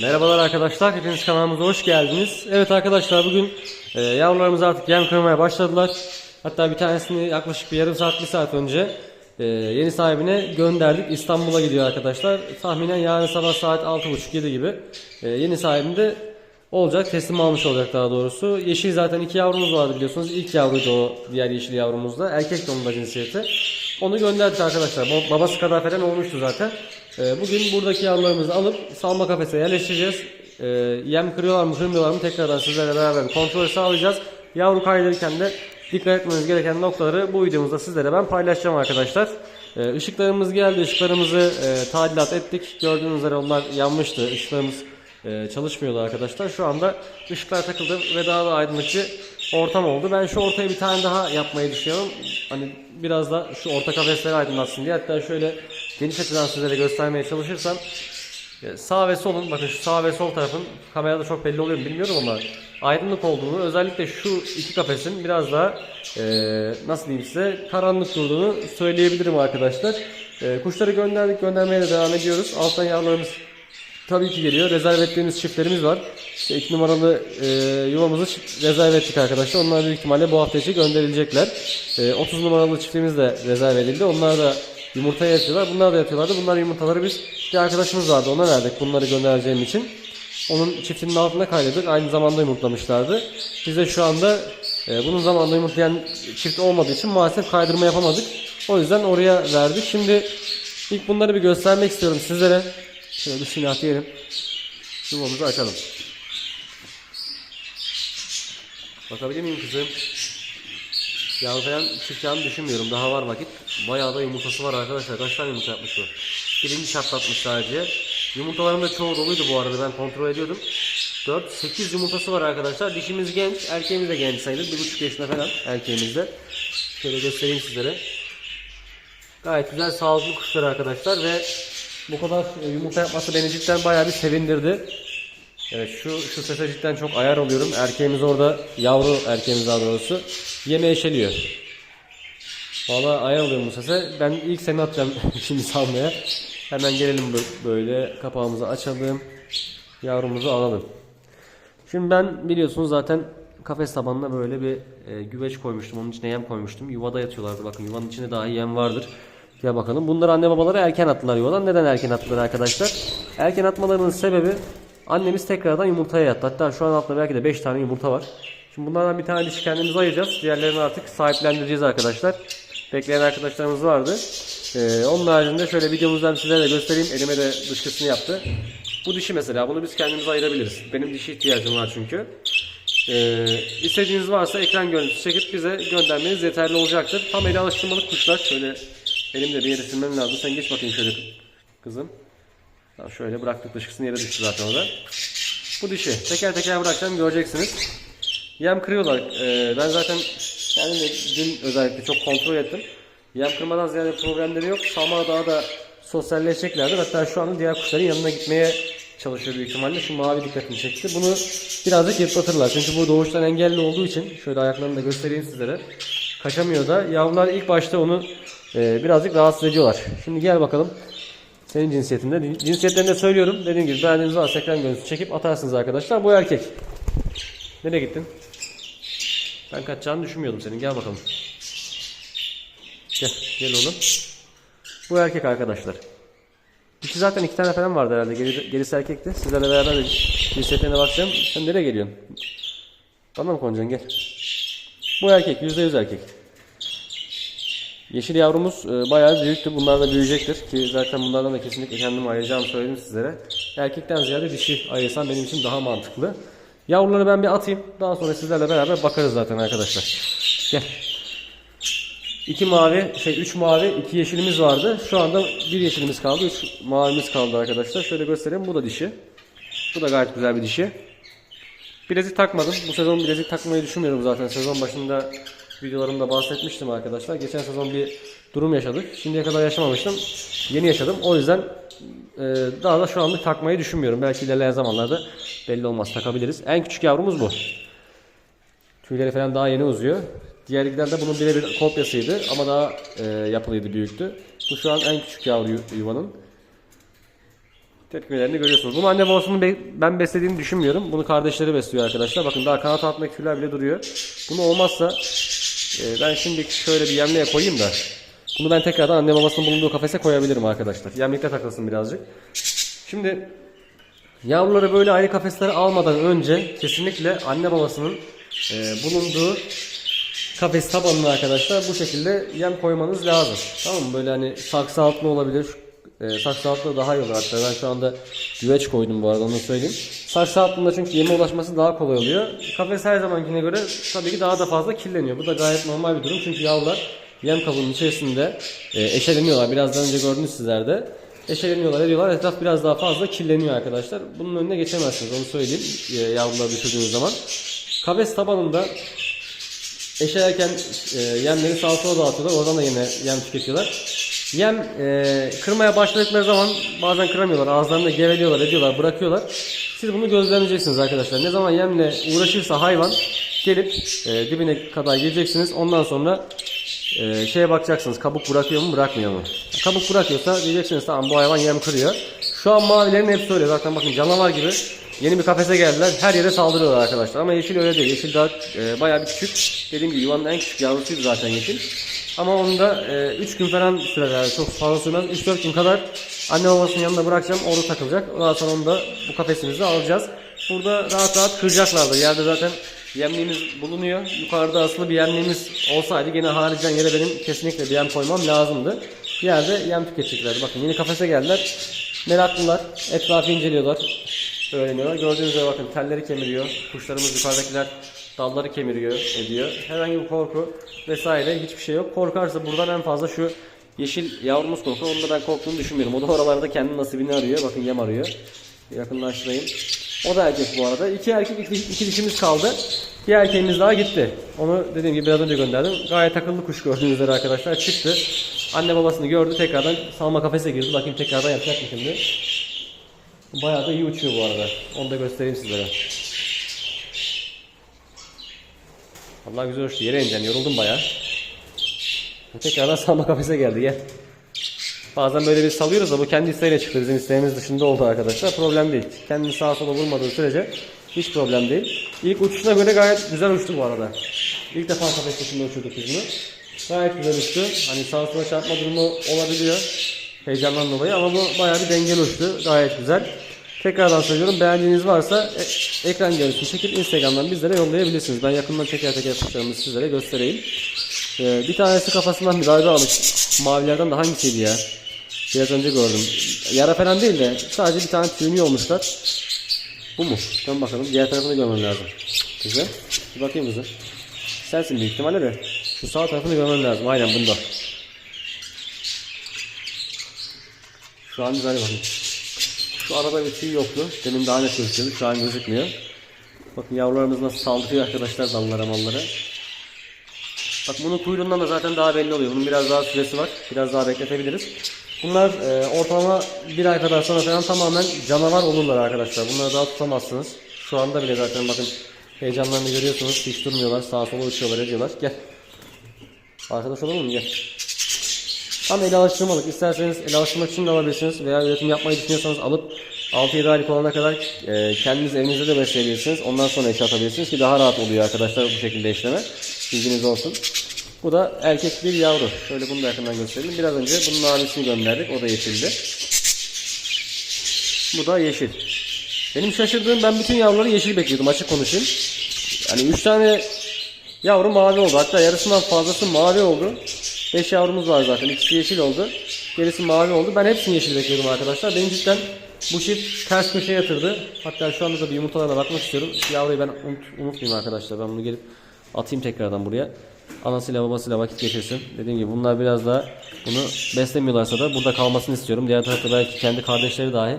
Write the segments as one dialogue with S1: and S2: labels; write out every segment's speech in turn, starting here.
S1: Merhabalar arkadaşlar, hepiniz kanalımıza hoş geldiniz. Evet arkadaşlar bugün e, yavrularımız artık yem kırmaya başladılar. Hatta bir tanesini yaklaşık bir yarım saat, bir saat önce e, yeni sahibine gönderdik. İstanbul'a gidiyor arkadaşlar. Tahminen yarın sabah saat 6.30-7 gibi e, yeni sahibinde olacak, teslim almış olacak daha doğrusu. Yeşil zaten iki yavrumuz vardı biliyorsunuz. İlk yavruydu o diğer yeşil yavrumuz da. Erkek da cinsiyeti. Onu gönderdik arkadaşlar. Ba- Babası kadar falan olmuştu zaten. Ee, Bugün buradaki yavrularımızı alıp salma kafese yerleştireceğiz. Ee, Yem kırıyorlar mı kırmıyorlar mı tekrardan sizlerle beraber kontrol sağlayacağız. Yavru kaydırırken de dikkat etmeniz gereken noktaları bu videomuzda sizlere ben paylaşacağım arkadaşlar. Ee, Işıklarımız geldi. Işıklarımızı e, tadilat ettik. Gördüğünüz üzere onlar yanmıştı. Işıklarımız e, çalışmıyordu arkadaşlar. Şu anda ışıklar takıldı ve daha da aydınlıkçı ortam oldu. Ben şu ortaya bir tane daha yapmayı düşünüyorum. Hani biraz da şu orta kafesleri aydınlatsın diye. Hatta şöyle geniş açıdan sizlere göstermeye çalışırsam e, sağ ve solun bakın şu sağ ve sol tarafın kamerada çok belli oluyor bilmiyorum ama aydınlık olduğunu özellikle şu iki kafesin biraz daha e, nasıl diyeyim size karanlık durduğunu söyleyebilirim arkadaşlar. E, kuşları gönderdik göndermeye de devam ediyoruz. Alttan yavrularımız Tabii ki geliyor. Rezerv ettiğimiz çiftlerimiz var. İşte 2 numaralı e, yuvamızı rezerv ettik arkadaşlar. Onlar büyük ihtimalle bu hafta içi gönderilecekler. E, 30 numaralı çiftimiz de rezerv edildi. Onlar da yumurta yatıyorlar. Bunlar da yatıyorlardı. Bunlar yumurtaları biz bir arkadaşımız vardı. Ona verdik bunları göndereceğim için. Onun çiftinin altına kaydettik. Aynı zamanda yumurtlamışlardı. Biz de şu anda e, bunun zamanında yumurtlayan çift olmadığı için maalesef kaydırma yapamadık. O yüzden oraya verdik. Şimdi ilk bunları bir göstermek istiyorum sizlere. Şöyle bismillah diyelim. Yuvamızı açalım. Bakabilir miyim kızım? Yavru falan çıkacağını düşünmüyorum. Daha var vakit. Bayağı da yumurtası var arkadaşlar. Kaç tane yumurta yapmış bu? Birinci çatlatmış sadece. Yumurtaların da çoğu doluydu bu arada. Ben kontrol ediyordum. 4-8 yumurtası var arkadaşlar. Dişimiz genç. Erkeğimiz de genç sayılır. 1,5 yaşında falan erkeğimiz de. Şöyle göstereyim sizlere. Gayet güzel sağlıklı kuşlar arkadaşlar ve bu kadar e, yumurta yapması beni cidden bayağı bir sevindirdi. Evet şu şu sese cidden çok ayar oluyorum. Erkeğimiz orada yavru erkeğimiz daha doğrusu yeme eşeliyor. Valla ayar bu sese. Ben ilk seni atacağım şimdi salmaya. Hemen gelelim bö- böyle kapağımızı açalım. Yavrumuzu alalım. Şimdi ben biliyorsunuz zaten kafes tabanına böyle bir e, güveç koymuştum. Onun içine yem koymuştum. Yuvada yatıyorlardı. Bakın yuvanın içinde dahi yem vardır. Gel bakalım. Bunları anne babaları erken attılar yuvadan. Neden erken attılar arkadaşlar? Erken atmalarının sebebi annemiz tekrardan yumurtaya yattı. Hatta şu an altta belki de 5 tane yumurta var. Şimdi bunlardan bir tane dişi kendimiz ayıracağız. Diğerlerini artık sahiplendireceğiz arkadaşlar. Bekleyen arkadaşlarımız vardı. Ee, onun haricinde şöyle videomuzdan size de göstereyim. Elime de dışkısını yaptı. Bu dişi mesela. Bunu biz kendimiz ayırabiliriz. Benim dişi ihtiyacım var çünkü. Ee, istediğiniz varsa ekran görüntüsü çekip bize göndermeniz yeterli olacaktır. Tam ele alıştırmalık kuşlar. Şöyle elimde bir yere silmem lazım. Sen geç bakayım şöyle kızım. Tamam, şöyle bıraktık dışkısını yere düştü zaten o da. Bu dişi. Teker teker bırakacağım göreceksiniz. Yem kırıyorlar. Ee, ben zaten kendim de dün özellikle çok kontrol ettim. Yem kırmadan ziyade problemleri yok. Sama daha da sosyalleşeceklerdir. Hatta şu anda diğer kuşların yanına gitmeye çalışıyor büyük ihtimalle. Şu mavi dikkatimi çekti. Bunu birazcık yırtlatırlar. Çünkü bu doğuştan engelli olduğu için şöyle ayaklarını da göstereyim sizlere. Kaçamıyor da. Yavrular ilk başta onu e, birazcık rahatsız ediyorlar. Şimdi gel bakalım. Senin cinsiyetinde. Cinsiyetlerini de söylüyorum. Dediğim gibi beğendiğiniz varsa ekran görüntüsü çekip atarsınız arkadaşlar. Bu erkek. Nereye gittin? Ben kaçacağını düşünmüyordum senin. Gel bakalım. Gel. Gel oğlum. Bu erkek arkadaşlar. İki zaten iki tane falan vardı herhalde. Geri, gerisi erkekti. Sizlerle beraber de cinsiyetlerine bakacağım. Sen nereye geliyorsun? Bana mı konacaksın? Gel. Bu erkek. Yüzde yüz erkek. Yeşil yavrumuz e, bayağı büyüktü. Bunlar da büyüyecektir ki zaten bunlardan da kesinlikle kendim ayıracağımı söyledim sizlere. Erkekten ziyade dişi ayırsam benim için daha mantıklı. Yavruları ben bir atayım. Daha sonra sizlerle beraber bakarız zaten arkadaşlar. Gel. İki mavi, şey üç mavi, iki yeşilimiz vardı. Şu anda bir yeşilimiz kaldı, üç mavimiz kaldı arkadaşlar. Şöyle göstereyim. Bu da dişi. Bu da gayet güzel bir dişi. Bilezik takmadım. Bu sezon bilezik takmayı düşünmüyorum zaten. Sezon başında videolarımda bahsetmiştim arkadaşlar. Geçen sezon bir durum yaşadık. Şimdiye kadar yaşamamıştım. Yeni yaşadım. O yüzden e, daha da şu anlık takmayı düşünmüyorum. Belki ilerleyen zamanlarda belli olmaz takabiliriz. En küçük yavrumuz bu. Tüyleri falan daha yeni uzuyor. Diğerlikler de bunun birebir kopyasıydı ama daha e, yapılıydı, büyüktü. Bu şu an en küçük yavru yu- yuvanın. tepkimelerini görüyorsunuz. Bunu anne babasının be- ben beslediğini düşünmüyorum. Bunu kardeşleri besliyor arkadaşlar. Bakın daha kanat altındaki tüyler bile duruyor. Bunu olmazsa e, ben şimdi şöyle bir yemliğe koyayım da bunu ben tekrardan anne babasının bulunduğu kafese koyabilirim arkadaşlar. Yemlikte takılsın birazcık. Şimdi Yavruları böyle ayrı kafeslere almadan önce kesinlikle anne babasının e, bulunduğu kafes tabanına arkadaşlar bu şekilde yem koymanız lazım. Tamam mı? Böyle hani saksı altlı olabilir. E, saksı altlı daha iyi olur hatta. Ben şu anda güveç koydum bu arada onu söyleyeyim. Saksı altında çünkü yeme ulaşması daha kolay oluyor. Kafes her zamankine göre tabii ki daha da fazla kirleniyor. Bu da gayet normal bir durum çünkü yavrular yem kabının içerisinde e, eşeleniyorlar. Birazdan önce gördünüz sizler de. Eşeleniyorlar ediyorlar. Etraf biraz daha fazla kirleniyor arkadaşlar. Bunun önüne geçemezsiniz onu söyleyeyim. E, yavruları düşürdüğünüz zaman. Kafes tabanında eşelerken e, yemleri sağa sola dağıtıyorlar. Oradan da yine yem tüketiyorlar. Yem e, kırmaya başladıkları zaman bazen kıramıyorlar. Ağızlarında geveliyorlar, ediyorlar, bırakıyorlar. Siz bunu gözlemleyeceksiniz arkadaşlar. Ne zaman yemle uğraşırsa hayvan gelip e, dibine kadar gireceksiniz. Ondan sonra e, şeye bakacaksınız. Kabuk bırakıyor mu, bırakmıyor mu? Kabuk bırakıyorsa diyeceksiniz tamam bu hayvan yem kırıyor. Şu an mavilerin hepsi öyle. Zaten bakın canavar gibi Yeni bir kafese geldiler. Her yere saldırıyorlar arkadaşlar. Ama yeşil öyle değil. Yeşil daha e, bayağı bir küçük. Dediğim gibi yuvanın en küçük yavrusuydu zaten yeşil. Ama onu da 3 gün falan sürer yani çok fazla sürmez. 3-4 gün kadar anne babasının yanında bırakacağım. Orada takılacak. Daha sonra onu da bu kafesimize alacağız. Burada rahat rahat kıracaklardı. Yerde zaten yemliğimiz bulunuyor. Yukarıda aslında bir yemliğimiz olsaydı gene haricen yere benim kesinlikle bir yem koymam lazımdı. Yerde yem tüketeceklerdi. Bakın yeni kafese geldiler. Meraklılar. Etrafı inceliyorlar öğreniyorlar. Gördüğünüz gibi bakın telleri kemiriyor. Kuşlarımız yukarıdakiler dalları kemiriyor, ediyor. Herhangi bir korku vesaire hiçbir şey yok. Korkarsa buradan en fazla şu yeşil yavrumuz korkar. Onu da ben korktuğunu düşünmüyorum. O da oralarda kendi nasibini arıyor. Bakın yem arıyor. Yakınlaştırayım. O da erkek bu arada. İki erkek, iki, iki dişimiz kaldı. Bir erkeğimiz daha gitti. Onu dediğim gibi biraz önce gönderdim. Gayet akıllı kuş gördüğünüz üzere arkadaşlar. Çıktı. Anne babasını gördü. Tekrardan salma kafese girdi. Bakayım tekrardan yapacak mı şimdi? Bayağı da iyi uçuyor bu arada. Onu da göstereyim sizlere. Allah güzel uçtu. Yere ineceksin. Yoruldum bayağı. Tekrardan salma kafese geldi. Gel. Bazen böyle bir salıyoruz da bu kendi isteğiyle çıktı. Bizim isteğimiz dışında oldu arkadaşlar. Problem değil. Kendini sağa sola vurmadığı sürece hiç problem değil. İlk uçuşuna göre gayet güzel uçtu bu arada. İlk defa kafes dışında uçurduk biz bunu. Gayet güzel uçtu. Hani sağa sola çarpma durumu olabiliyor. Heyecandan dolayı ama bu bayağı bir dengeli uçtu. Gayet güzel. Tekrardan söylüyorum beğendiğiniz varsa e- ekran görüntüsü çekip Instagram'dan bizlere yollayabilirsiniz. Ben yakından teker teker kuşlarımızı sizlere göstereyim. Ee, bir tanesi kafasından bir darbe almış. Mavilerden de hangisiydi ya? Biraz önce gördüm. Yara falan değil de sadece bir tane tüyünü olmuşlar. Bu mu? Dön bakalım. Diğer tarafını görmem lazım. Güzel. Bir bakayım kızım. Sensin büyük ihtimalle de. Şu sağ tarafını görmem lazım. Aynen bunda. Şu an güzel bakın. Şu arada bir tüy yoktu. Demin daha net gözüküyordu. Şu an gözükmüyor. Bakın yavrularımız nasıl saldırıyor arkadaşlar dallara mallara. Bak bunun kuyruğundan da zaten daha belli oluyor. Bunun biraz daha süresi var. Biraz daha bekletebiliriz. Bunlar e, ortalama bir ay kadar sonra falan tamamen canavar olurlar arkadaşlar. Bunları daha tutamazsınız. Şu anda bile zaten bakın heyecanlarını görüyorsunuz. Hiç durmuyorlar. Sağa sola uçuyorlar ediyorlar. Gel. Arkadaş olalım mı? Gel. Tam el alıştırmalık. İsterseniz el alıştırmak için de alabilirsiniz veya üretim yapmayı düşünüyorsanız alıp 6-7 aylık olana kadar e, kendiniz evinizde de besleyebilirsiniz. Ondan sonra eşe atabilirsiniz ki daha rahat oluyor arkadaşlar bu şekilde işleme. Bilginiz olsun. Bu da erkek bir yavru. Şöyle bunu da yakından gösterelim. Biraz önce bunun abisini gönderdik. O da yeşildi. Bu da yeşil. Benim şaşırdığım ben bütün yavruları yeşil bekliyordum açık konuşayım. Hani 3 tane yavru mavi oldu. Hatta yarısından fazlası mavi oldu. 5 yavrumuz var zaten. İkisi yeşil oldu. Gerisi mavi oldu. Ben hepsini yeşil bekliyordum arkadaşlar. Benim cidden bu çift ters köşeye yatırdı. Hatta şu anda da bir yumurtalarına bakmak istiyorum. Yavruyu ben unut, unutmayayım arkadaşlar. Ben bunu gelip atayım tekrardan buraya. Anasıyla babasıyla vakit geçirsin. Dediğim gibi bunlar biraz daha bunu beslemiyorlarsa da burada kalmasını istiyorum. Diğer tarafta belki kendi kardeşleri dahi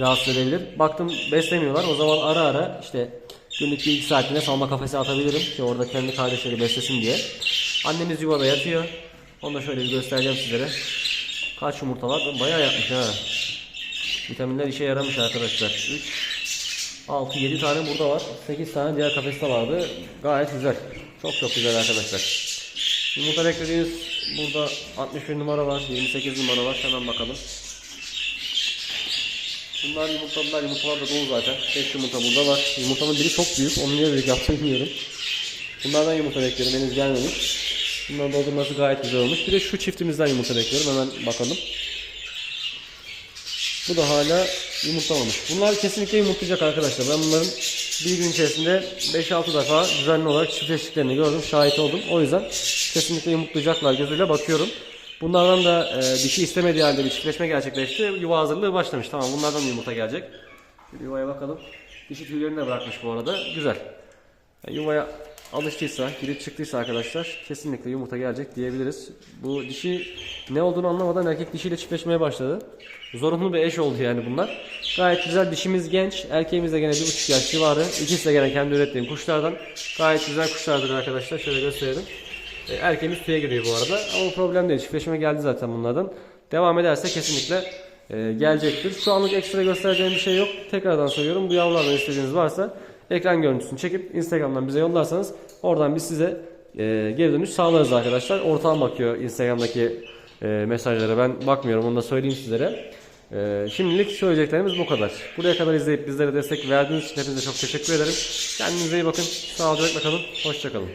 S1: rahatsız edebilir. Baktım beslemiyorlar. O zaman ara ara işte günlük bir iki saatine salma kafese atabilirim ki orada kendi kardeşleri beslesin diye. Annemiz yuvada yatıyor. Onu da şöyle bir göstereceğim sizlere. Kaç yumurta var? Bayağı yapmış ha. Vitaminler işe yaramış arkadaşlar. 3, 6, 7 tane burada var. 8 tane diğer kafeste vardı. Gayet güzel. Çok çok güzel arkadaşlar. Yumurta beklediğiniz burada 61 numara var. 28 numara var. Hemen bakalım. Bunlar yumurtladılar. Yumurtalar da dolu zaten. 5 yumurta burada var. Yumurtanın biri çok büyük. Onu niye büyük yaptı bilmiyorum. Bunlardan yumurta bekliyorum. Henüz gelmemiş. Bunların doldurması gayet güzel olmuş. Bir de şu çiftimizden yumurta bekliyorum. Hemen bakalım. Bu da hala yumurtlamamış. Bunlar kesinlikle yumurtlayacak arkadaşlar. Ben bunların bir gün içerisinde 5-6 defa düzenli olarak çiftleştiklerini gördüm, şahit oldum. O yüzden kesinlikle yumurtlayacaklar gözüyle bakıyorum. Bunlardan da e, dişi istemediği halde bir çiftleşme gerçekleşti. Yuva hazırlığı başlamış. Tamam bunlardan da yumurta gelecek. Bir yuvaya bakalım. Dişi tüylerini de bırakmış bu arada. Güzel. Yani yuvaya alıştıysa, girip çıktıysa arkadaşlar kesinlikle yumurta gelecek diyebiliriz. Bu dişi ne olduğunu anlamadan erkek dişiyle çiftleşmeye başladı. Zorunlu bir eş oldu yani bunlar. Gayet güzel dişimiz genç, erkeğimiz de gene bir buçuk yaş civarı. İkisi de gene kendi ürettiğim kuşlardan. Gayet güzel kuşlardır arkadaşlar. Şöyle gösterelim. E, Erkeğimiz tüye giriyor bu arada. Ama problem değil. Çiftleşme geldi zaten bunlardan. Devam ederse kesinlikle e, gelecektir. Şu anlık ekstra göstereceğim bir şey yok. Tekrardan söylüyorum. Bu yavrulardan istediğiniz varsa ekran görüntüsünü çekip Instagram'dan bize yollarsanız oradan biz size e, geri dönüş sağlarız arkadaşlar. Ortağım bakıyor Instagram'daki e, mesajlara. Ben bakmıyorum. Onu da söyleyeyim sizlere. E, şimdilik söyleyeceklerimiz bu kadar. Buraya kadar izleyip bizlere destek verdiğiniz için hepinize çok teşekkür ederim. Kendinize iyi bakın. Sağlıcakla kalın. Hoşçakalın.